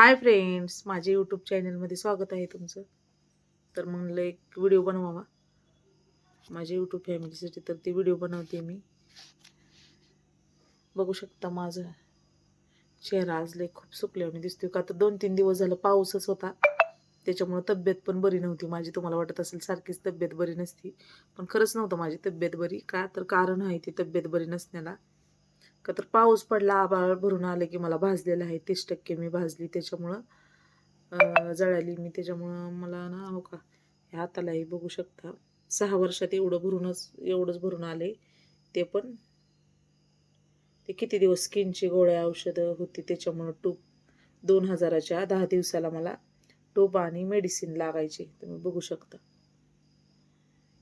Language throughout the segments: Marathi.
हाय फ्रेंड्स माझे यूट्यूब चॅनलमध्ये स्वागत आहे तुमचं. तर म्हणलं एक व्हिडिओ बनवावा. माझ्या यूट्यूब फॅमिलीसाठी तर ते व्हिडिओ बनवते मी. बघू शकता माझं चेहरा आज लय खूप सुकल्याने दिसतोय. का तर दोन तीन दिवस झालं पाऊसच होता. त्याच्यामुळं तब्येत पण बरी नव्हती माझी. तुम्हाला वाटत असेल सारखीच तब्येत बरी नसती. पण खरंच नव्हतं माझी तब्येत बरी. का तर कारण आहे ती तब्येत बरी नसण्याला. का तर पाऊस पडला आभाळ भरून आलं की मला भाजलेलं आहे. तीस टक्के मी भाजली त्याच्यामुळं. जळाली मी त्याच्यामुळं. मला ना हो का ह्या हातालाही बघू शकता. सहा वर्षात एवढं भरूनच एवढंच भरून आले. ते पण ते किती दिवस स्किनची गोळ्या औषधं होती त्याच्यामुळं टूप दोन हजाराच्या दहा दिवसाला मला टूप आणि मेडिसिन लागायची. तुम्ही बघू शकता.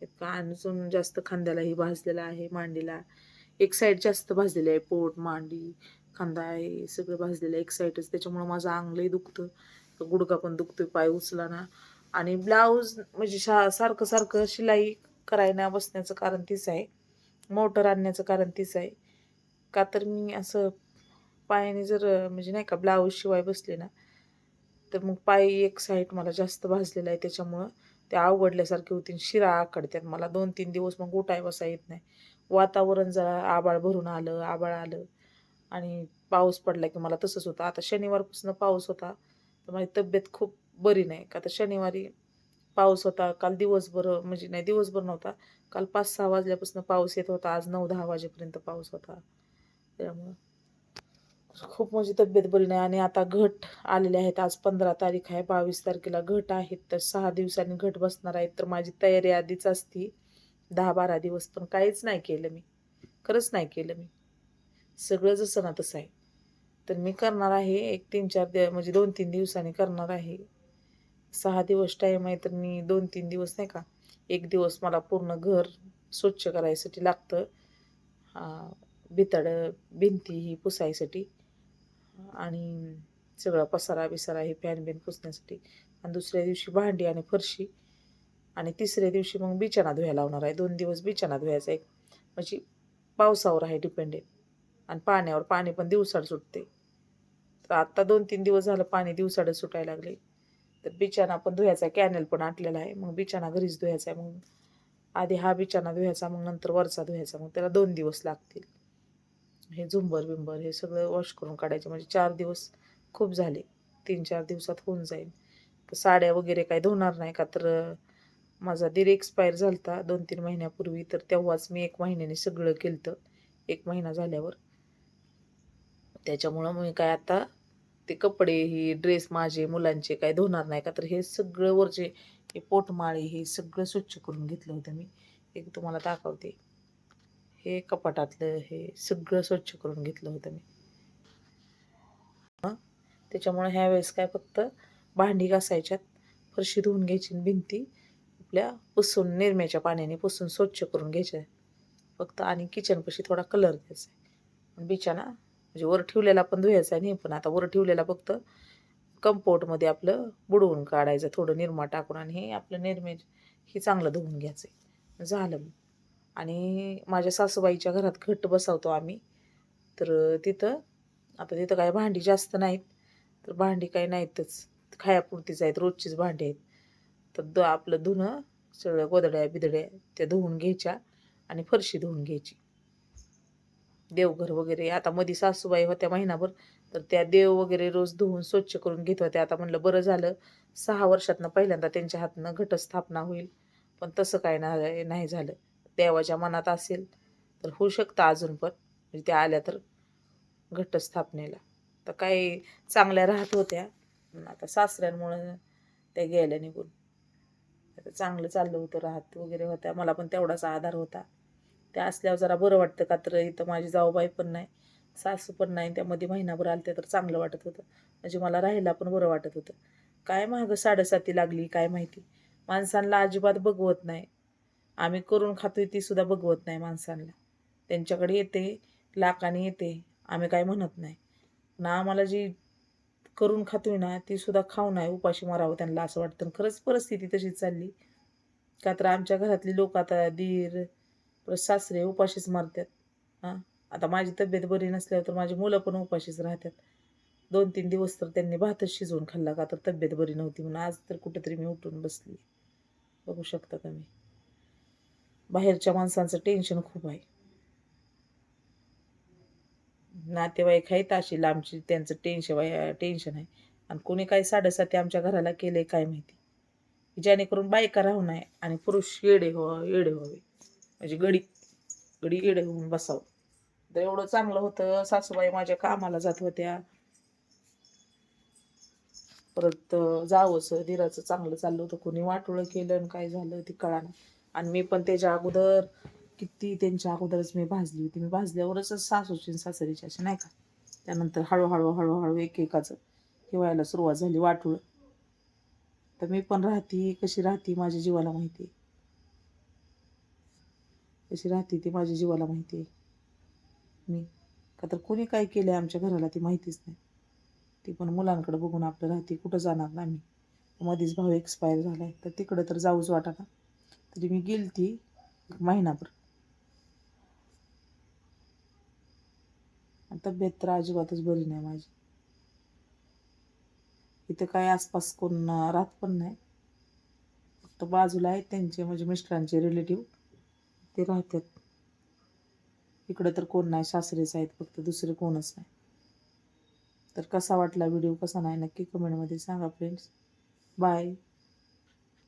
इतका अजून जास्त खांद्यालाही भाजलेला आहे मांडीला. एक साईड जास्त भाजलेली आहे पोट मांडी खांदा आहे सगळं भाजलेलं आहे एक साईडच त्याच्यामुळं माझं अंगलंही दुखतं. गुडघा पण दुखतोय पाय उचला ना. आणि ब्लाऊज म्हणजे शा सारखं सारखं शिलाई करायला बसण्याचं कारण तीच आहे. मोटर आणण्याचं कारण तीच आहे. का तर मी असं पायाने जर म्हणजे नाही का ब्लाऊज शिवाय बसले ना तर मग पाय एक साईड मला जास्त भाजलेला आहे. त्याच्यामुळं ते अवघडल्यासारखे होतील. शिरा आकडत्यात मला. दोन तीन दिवस मग उठाय बसा येत नाही. वातावरण जरा आबाळ भरून आलं आबाळ आलं. आणि पाऊस पडला की मला तसंच होतं. आता शनिवारपासून पाऊस होता. तर माझी तब्येत खूप बरी नाही. का आता शनिवारी पाऊस होता. काल दिवसभर म्हणजे नाही दिवसभर नव्हता. काल पाच सहा वाजल्यापासून पाऊस येत होता. आज नऊ दहा वाजेपर्यंत पाऊस होता. त्यामुळं खूप माझी तब्येत बरी नाही. आणि आता घट आलेले आहेत. आज पंधरा तारीख आहे. बावीस तारखेला घट आहेत तर सहा दिवसांनी घट बसणार आहेत तर माझी तयारी आधीच असती. दहा बारा दिवस पण काहीच नाही केलं मी. खरंच नाही केलं मी. सगळं जसं ना तसं आहे. तर मी करणार आहे एक तीन चार दिवस म्हणजे दोन तीन दिवसांनी करणार आहे. सहा दिवस टाईम आहे तर मी दोन तीन दिवस नाही का एक दिवस मला पूर्ण घर स्वच्छ करायसाठी लागतं. भितडं भिंती ही पुसायसाठी आणि सगळा पसारा बिसारा हे फॅन बिन पुसण्यासाठी. आणि दुसऱ्या दिवशी भांडी आणि फरशी. आणि तिसऱ्या दिवशी मग बिछाना धुवायला लावणार आहे. दोन दिवस बिछाना धुवायचा एक म्हणजे पावसावर आहे डिपेंडेंट आणि पाण्यावर पाणी पण दिवसाड सुटते. तर आत्ता दोन तीन दिवस झालं पाणी दिवसाडं सुटायला लागले. तर बिछाना पण धुवायचा कॅनल पण आटलेला आहे. मग बिछाना घरीच धुवायचा आहे. मग आधी हा बिछाना धुवायचा मग नंतर वरचा धुवायचा मग त्याला दोन दिवस लागतील. हे झुंबर बिंबर हे सगळं वॉश करून काढायचे. म्हणजे चार दिवस खूप झाले. तीन चार दिवसात होऊन जाईल. तर साड्या वगैरे काही धुणार नाही का? तर माझा दीर एक्सपायर झालता दोन तीन महिन्यापूर्वी तर तेव्हाच मी एक महिन्याने सगळं केलं एक महिना झाल्यावर. त्याच्यामुळं मी काय आता ते कपडे ही ड्रेस माझे मुलांचे काय धुणार नाही का तर हे सगळं वरचे हे पोटमाळे हे सगळं स्वच्छ करून घेतलं होतं मी. एक तुम्हाला दाखवते. हे कपाटातलं हे सगळं स्वच्छ करून घेतलं होतं मी. त्याच्यामुळे ह्या वेळेस काय फक्त भांडी घासायच्यात फरशी धुवून घ्यायची आणि भिंती आपल्या पुसून निरम्याच्या पाण्याने पुसून स्वच्छ करून घ्यायच्या. फक्त आणि किचनपाशी थोडा कलर द्यायचा आहे बिछाना म्हणजे वर ठेवलेला पण धुवायचा आहे नाही पण आता वर ठेवलेला फक्त कंपोर्टमध्ये आपलं बुडवून काढायचं थोडं निरमा टाकून आणि हे आपलं निरमे हे चांगलं धुवून घ्यायचं आहे झालं आणि माझ्या सासूबाईच्या घरात घट्ट बसवतो आम्ही. तर तिथं आता तिथं काय भांडी जास्त नाहीत. तर भांडी काही नाहीतच. खायापुरतीच आहेत रोजचीच भांडी आहेत. तर द आपलं धुणं सगळं गोदड्या बिदड्या त्या धुवून घ्यायच्या आणि फरशी धुवून घ्यायची. देवघर वगैरे आता मधी सासूबाई होत्या महिनाभर तर त्या देव वगैरे रोज धुवून स्वच्छ करून घेत होत्या. आता म्हणलं बरं झालं सहा वर्षातनं पहिल्यांदा त्यांच्या हातनं घटस्थापना होईल पण तसं काय नाही नाही झालं. देवाच्या मनात असेल तर होऊ शकतं अजून पण म्हणजे त्या आल्या तर घटस्थापनेला. तर काही चांगल्या राहत होत्या आता सासऱ्यांमुळं त्या गेल्या निघून. चांगलं चाललं होतं राहत वगैरे होत्या. मला पण तेवढाच आधार होता. त्या असल्यावर जरा बरं वाटतं का तर इथं माझी जाऊबाई पण नाही सासू पण नाही त्यामध्ये महिनाभर आलते तर चांगलं वाटत होतं. म्हणजे मला राहायला पण बरं वाटत होतं. काय महाग साडेसाती लागली काय माहिती? माणसांना अजिबात बघवत नाही. आम्ही करून खातोय ती सुद्धा बघवत नाही माणसांना. त्यांच्याकडे येते लाकाने येते. आम्ही काय म्हणत नाही. ना आम्हाला जी करून खातोय ना ती सुद्धा खाऊ नाही उपाशी मारावं त्यांना असं वाटतं. आणि खरंच परिस्थिती तशीच चालली. का तर आमच्या घरातली लोक आता दीर परत सासरे उपाशीच मारतात. हां? आता माझी तब्येत बरी नसल्यावर तर माझी मुलं पण उपाशीच राहतात. दोन तीन दिवस तर त्यांनी भातच शिजवून खाल्ला का तर तब्येत बरी नव्हती म्हणून आज तर कुठेतरी मी उठून बसली. बघू शकता का मी बाहेरच्या माणसांचं टेन्शन खूप आहे. नातेवाईक आहेत अशी लांबची त्यांचं टेन्शन टेन्शन आहे. आणि कोणी काही साडेसाती आमच्या घराला केले काय माहिती? जेणेकरून बायका राहू नये आणि पुरुष येडे हो येडे व्हावे. म्हणजे गडी गडी येडे होऊन बसावं. तर एवढं चांगलं होतं. सासूबाई माझ्या कामाला जात होत्या. परत जावंसं दिराचं चांगलं चाललं होतं. कोणी वाटोळं केलं आणि काय झालं ती कळाना आणि मी पण त्याच्या अगोदर किती त्यांच्या अगोदरच मी भाजली होती. मी भाजल्यावरच सासूची सासरीची अशी नाही का? त्यानंतर हळूहळू हळूहळू एकेकाचं हिवाळ्याला सुरुवात झाली वाटूळ. तर मी पण राहती कशी राहती माझ्या जीवाला माहिती आहे. कशी राहते ती माझ्या जीवाला माहिती आहे. मी का तर कोणी काय केलं आहे आमच्या घराला ती माहितीच नाही. ती पण मुलांकडे बघून आपलं राहते कुठं जाणार ना मी मध्येच भाऊ एक्सपायर झाला आहे तर तिकडं तर जाऊच वाटा ना. तरी मी गेली ती महिनाभर. तब्येत तर अजिबातच बरी नाही माझी. इथं काय आसपास कोण राहत पण नाही. फक्त बाजूला आहेत त्यांचे म्हणजे मिस्टरांचे रिलेटिव्ह ते राहतात. इकडं तर कोण नाही सासरेच आहेत फक्त दुसरे कोणच नाही. तर कसा वाटला व्हिडिओ कसा नाही नक्की कमेंटमध्ये सांगा फ्रेंड्स बाय